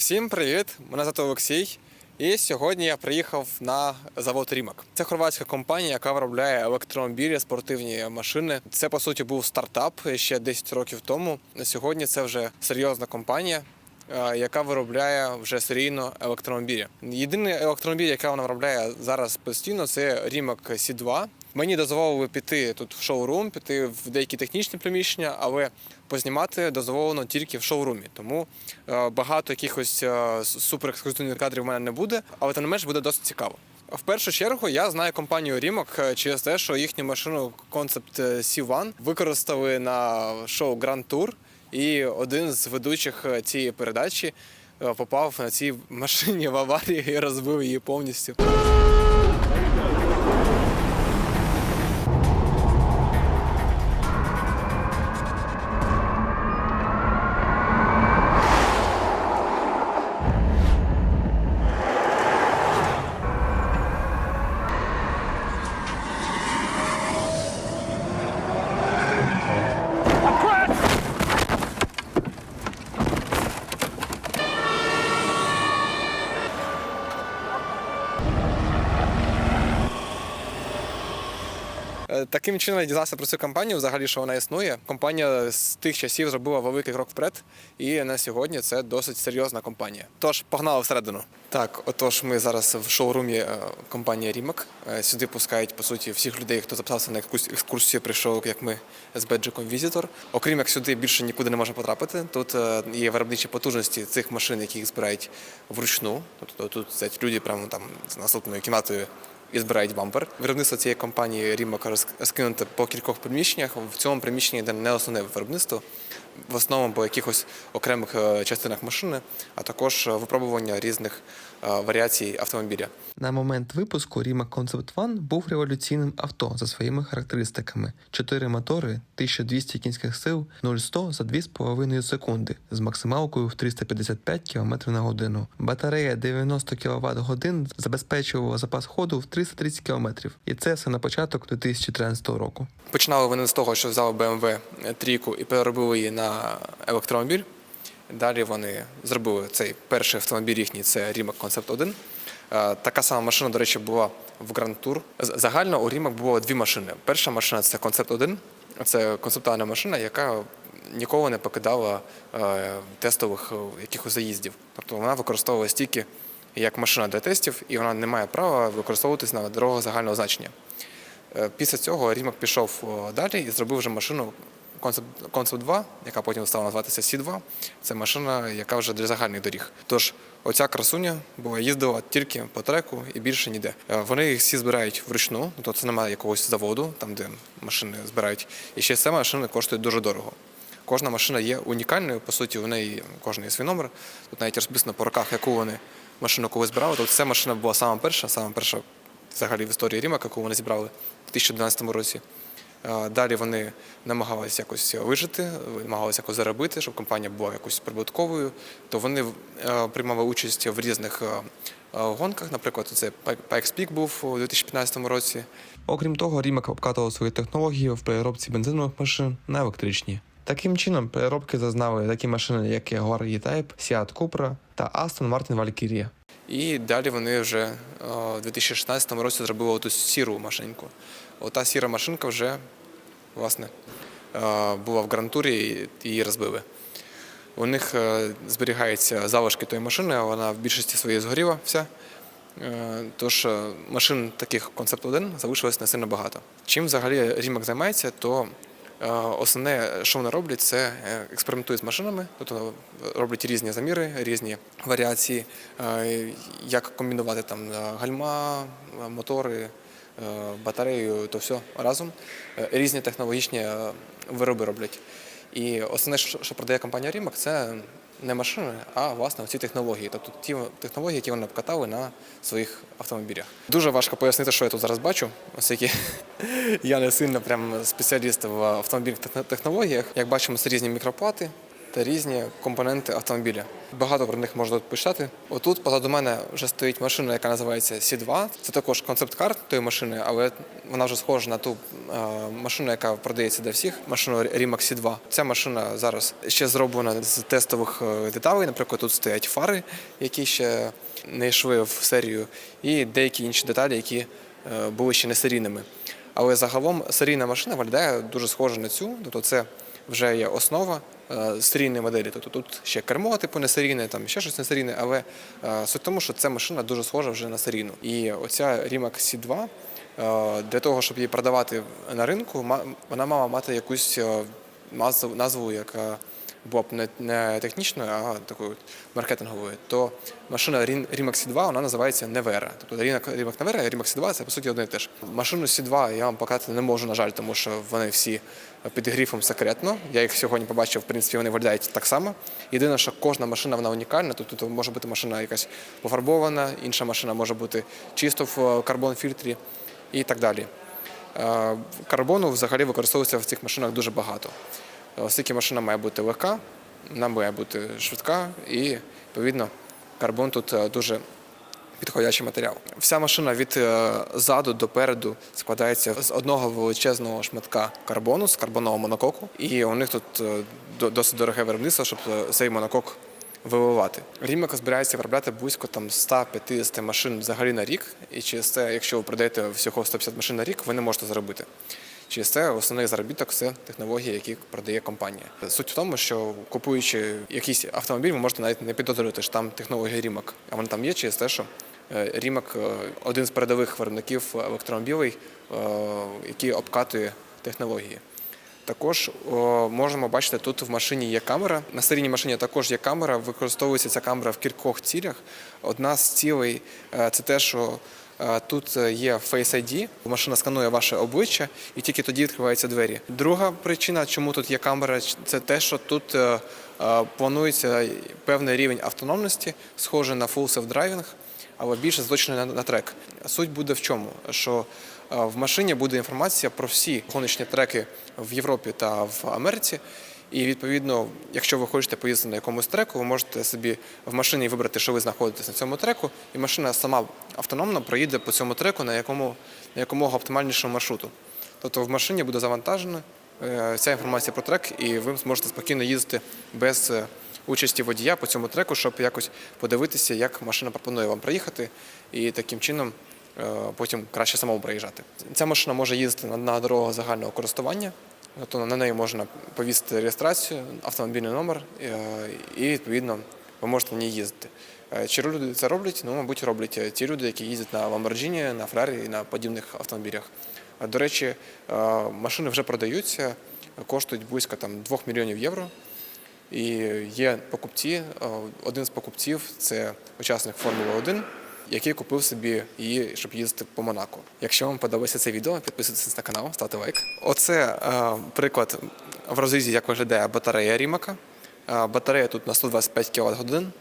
Всім привіт! Мене звати Олексій. І сьогодні я приїхав на завод Рімак. Це хорватська компанія, яка виробляє електромобілі, спортивні машини. Це по суті був стартап ще 10 років тому. На сьогодні це вже серйозна компанія. е, Яка виробляє вже серійно електромобілі. Єдиний електромобіль, який вона виробляє зараз постійно, це Rimac C2. Мені дозволили піти тут в шоурум, піти в деякі технічні приміщення, але познімати дозволено тільки в шоурумі. Тому е, багато якихось е, суперексклюзивних кадрів в мене не буде, але тим не менш буде досить цікаво. В першу чергу я знаю компанію Rimac е, через те, що їхню машину Concept C1 використали на шоу Grand Tour, і один з ведучих цієї передачі попав на цій машині в аварію і розбив її повністю. Таким чином я дізнався про цю компанію, взагалі, що вона існує. Компанія з тих часів зробила великий крок вперед, і на сьогодні це досить серйозна компанія. Тож погнали всередину. Так, отож, ми зараз в шоурумі е, компанії Rimac. Е, Сюди пускають по суті всіх людей, хто записався на якусь екскурсію, прийшов, як ми з беджиком Візітор. Окрім як сюди більше нікуди не можна потрапити. Тут е, є виробничі потужності цих машин, які їх збирають вручну. Тобто тут сидять люди прямо там з наступною кімнатою і збирають бампер. Виробництво цієї компанії Рімок розкинуте по кількох приміщеннях. В цьому приміщенні де не основне виробництво, в основному по якихось окремих е, частинах машини, а також е, випробування різних е, варіацій автомобіля. На момент випуску Rimac Concept One був революційним авто за своїми характеристиками: 4 мотори, 1200 кінських сил, 0-100 за 2,5 секунди з максималкою в 355 км на годину. Батарея 90 кВт годин забезпечувала запас ходу в 330 км. І це все на початок 2013 року. Починали вони з того, що взяли BMW трійку і переробили її на електромобіль. Далі вони зробили цей перший автомобіль їхній, це Rimac Concept 1. Е, Така сама машина, до речі, була в Grand Tour. Загально у Rimac було дві машини. Перша машина це Concept 1. Це концептуальна машина, яка ніколи не покидала е, тестових е, якихось заїздів. Тобто вона використовувалась тільки як машина для тестів, і вона не має права використовуватись на дорогах загального значення. Е, Після цього Рімак пішов далі і зробив вже машину Concept 2, яка потім стала називатися C2. Це машина, яка вже для загальних доріг. Тож оця красуня була їздила тільки по треку і більше ніде. Е, Вони їх всі збирають вручну, тобто це немає якогось заводу, там де машини збирають. І ще ця машина коштує дуже дорого. Кожна машина є унікальною, по суті, у неї кожен є свій номер. Тут навіть розписано по роках, яку вони машину коли збирали. Тобто ця машина була сама перша, сама перша взагалі в історії Рімака, яку вони зібрали в 2012 році. Далі вони намагалися якось вижити, намагалися якось заробити, щоб компанія була якось прибутковою. То вони е, приймали участь в різних е, е, гонках. Наприклад, це Pikes Peak був у 2015 році. Окрім того, Rimac обкатував свої технології в переробці бензинових машин на електричні. Таким чином, переробки зазнали такі машини, як Jaguar E-Type, Seat Cupra та Aston Martin Valkyria. І далі вони вже у 2016 році зробили оту сіру машинку. Ота сіра машинка вже власне е, була в грантурі і її розбили. У них е, зберігаються залишки тої машини, вона в більшості своєї згоріла вся. Е, Тож машин таких концепт 1 залишилось не сильно багато. Чим взагалі Рімак займається, то основне, що вони роблять, це експериментують з машинами, тобто роблять різні заміри, різні варіації, як комбінувати там гальма, мотори, батарею, то все разом. Е, Різні технологічні е, вироби роблять. І основне, що продає компанія Rimac, це не машини, а власне ці технології, тобто ті технології, які вони обкатали на своїх автомобілях. Дуже важко пояснити, що я тут зараз бачу, оскільки я не сильно прям спеціаліст в автомобільних техно- технологіях. Як бачимо, це різні мікроплати, та різні компоненти автомобіля. Багато про них можна почитати. Отут позаду мене вже стоїть машина, яка називається C2. Це також концепт-кар тої машини, але вона вже схожа на ту е, машину, яка продається для всіх, машину Rimac C2. Ця машина зараз ще зроблена з тестових е, деталей. Наприклад, тут стоять фари, які ще не йшли в серію, і деякі інші деталі, які е, були ще не серійними. Але загалом серійна машина виглядає дуже схоже на цю. Тобто це вже є основа серійної моделі. Тобто тут ще кермо, типу не серійне, там ще щось не серійне, але е, суть в тому, що ця машина дуже схожа вже на серійну. І оця Rimac C2 е, для того, щоб її продавати на ринку, вона мала мати якусь е, назву яка була б не, не технічною, а такою маркетинговою, то машина Rin- Rimac C2 вона називається Nevera. Тобто Rimac Nevera і Rimac C2 це по суті одне і те ж. Машину C2 я вам показати не можу, на жаль, тому що вони всі під грифом секретно. Я їх сьогодні побачив, в принципі, вони виглядають так само. Єдине, що кожна машина вона унікальна. Тобто тут може бути машина якась пофарбована, інша машина може бути чисто в карбон фільтрі і так далі. Е, Карбону взагалі використовується в цих машинах дуже багато. Оскільки машина має бути легка, вона має бути швидка і, відповідно, карбон тут е, дуже підходячий матеріал. Вся машина від е, заду до переду складається з одного величезного шматка карбону, з карбонового монококу. І у них тут е, досить дороге виробництво, щоб цей монокок виливати. Рімек збирається виробляти близько там 150 машин взагалі на рік. І через це, якщо ви продаєте всього 150 машин на рік, ви не можете заробити. Через це основний заробіток це технології, які продає компанія. Суть в тому, що купуючи якийсь автомобіль, ви можете навіть не підозрювати, що там технологія Rimac. А вона там є через те, що е, Rimac е, один з передових виробників електромобілей, е, який обкатує технології. Також о, можемо бачити, тут в машині є камера. На серійній машині також є камера. Використовується ця камера в кількох цілях. Одна з цілей це те, що тут є Face ID, машина сканує ваше обличчя, і тільки тоді відкриваються двері. Друга причина, чому тут є камера, це те, що тут е, е, планується певний рівень автономності, схожий на full self-driving, але більше заточений на, трек. Суть буде в чому? Що е, в машині буде інформація про всі гоночні треки в Європі та в Америці. І відповідно, якщо ви хочете поїздити на якомусь треку, ви можете собі в машині вибрати, що ви знаходитесь на цьому треку, і машина сама автономно проїде по цьому треку на якому на якомога оптимальнішому маршруту. Тобто в машині буде завантажена е, вся інформація про трек, і ви зможете спокійно їздити без е, участі водія по цьому треку, щоб якось подивитися, як машина пропонує вам проїхати, і таким чином е, потім краще самому проїжджати. Ця машина може їздити на, дорогах загального користування. Тобто на неї можна повісити реєстрацію, автомобільний номер, е, і відповідно ви можете на ній їздити. Е, Чи люди це роблять? Ну, мабуть, роблять е, ті люди, які їздять на Lamborghini, на Ferrari і на подібних автомобілях. До речі, машини вже продаються, коштують близько там, 2 мільйонів євро. І є покупці. Один з покупців це учасник Формули 1, який купив собі її, щоб їздити по Монако. Якщо вам подобається це відео, підписуйтесь на канал, ставте лайк. Оце е, приклад в розрізі, як виглядає батарея Рімака. Е, Батарея тут на 125 кВт годин.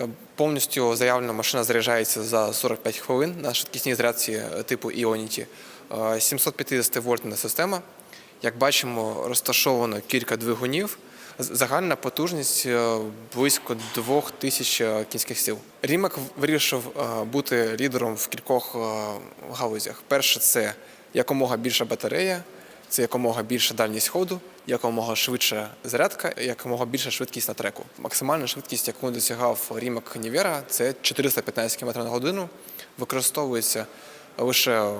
Е, Повністю заявлена машина заряджається за 45 хвилин на швидкісній зарядці е, типу. Е, 750 вольтна система. Як бачимо, розташовано кілька двигунів. Загальна потужність е, близько 2000 кінських сил. Рімак вирішив е, бути лідером в кількох е, галузях. Перше це якомога більша батарея, це якомога більша дальність ходу, якомога швидша зарядка, якомога більша швидкість на треку. Максимальна швидкість, яку досягав Rimac Nivera, це 415 км на годину. Використовується лише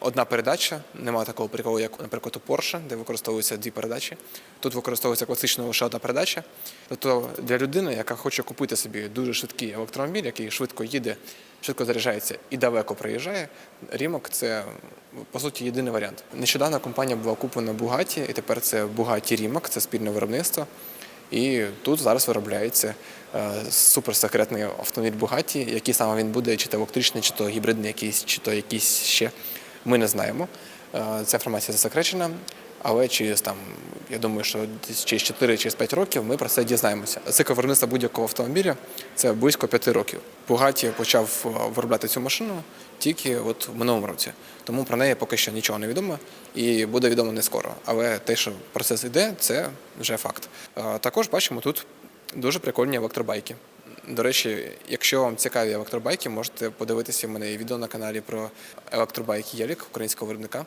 одна передача. Немає такого приколу, як, наприклад, у Porsche, де використовуються дві передачі. Тут використовується класично лише одна передача. Тобто для людини, яка хоче купити собі дуже швидкий електромобіль, який швидко їде, швидко заряджається і далеко приїжджає, Рімок це по суті єдиний варіант. Нещодавно компанія була куплена Bugatti, і тепер це Bugatti Rimac, це спільне виробництво. І тут зараз виробляється е, суперсекретний автомобіль Бугаті, який саме він буде, чи то електричний, чи то гібридний якийсь, чи то якийсь ще. Ми не знаємо. Е, Ця інформація засекречена. Але через там, я думаю, що через 4 через 5 років ми про це дізнаємося. Цикл виробництва будь-якого автомобіля це близько 5 років. Бугаті почав е, виробляти цю машину тільки от в минулому році. Тому про неї поки що нічого не відомо і буде відомо не скоро. Але те, що процес йде, це вже факт. Е, Також бачимо тут дуже прикольні електробайки. До речі, якщо вам цікаві електробайки, можете подивитися в мене відео на каналі про електробайки Єлік українського виробника.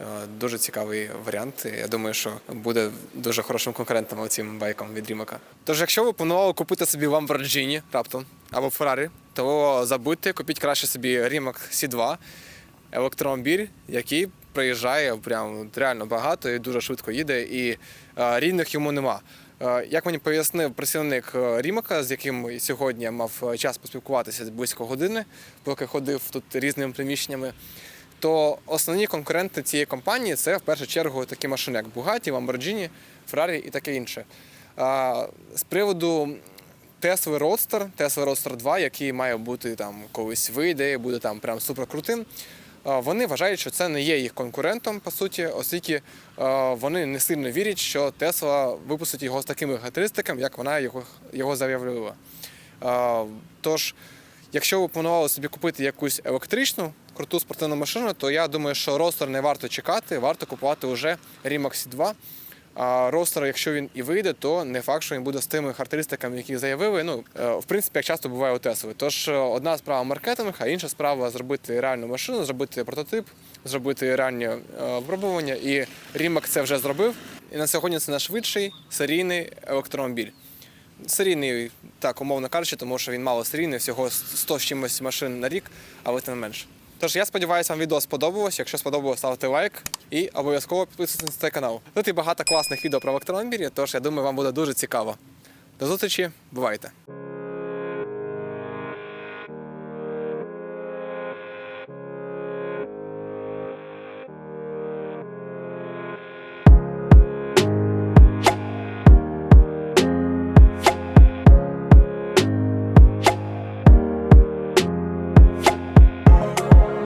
Е, Дуже цікавий варіант. Я думаю, що буде дуже хорошим конкурентом цим байкам від Рімака. Тож, якщо ви планували купити собі Lamborghini раптом або Ferrari, то забудьте, купіть краще собі Rimac C2, електромобіль, який приїжджає прям реально багато і дуже швидко їде, і е, рівних йому нема. Е, Як мені пояснив працівник Рімака, з яким сьогодні я мав час поспілкуватися близько години, поки ходив тут різними приміщеннями, то основні конкуренти цієї компанії це в першу чергу такі машини, як Bugatti, Lamborghini, Ferrari і таке інше. З приводу Tesla Roadster, Tesla Roadster 2, який має бути там колись вийде, буде там прям суперкрутим. Вони вважають, що це не є їх конкурентом, по суті, оскільки вони не сильно вірять, що Tesla випустить його з такими характеристиками, як вона його, його заявила. Тож, якщо ви планували собі купити якусь електричну круту спортивну машину, то я думаю, що Roadster не варто чекати, варто купувати вже Rimac 2. А Roadster, якщо він і вийде, то не факт, що він буде з тими характеристиками, які заявили. Ну, е, в принципі, як часто буває у Тесли. Тож е, одна справа маркетинг, а інша справа зробити реальну машину, зробити прототип, зробити реальні е, випробування. І Rimac це вже зробив. І на сьогодні це найшвидший серійний електромобіль. Серійний, так, умовно кажучи, тому що він мало серійний, всього 100 з чимось машин на рік, але тим не менше. Тож я сподіваюся, вам відео сподобалось. Якщо сподобалось, ставте лайк і обов'язково підписуйтесь на цей канал. Тут і багато класних відео про електромобілі, тож я думаю, вам буде дуже цікаво. До зустрічі, бувайте!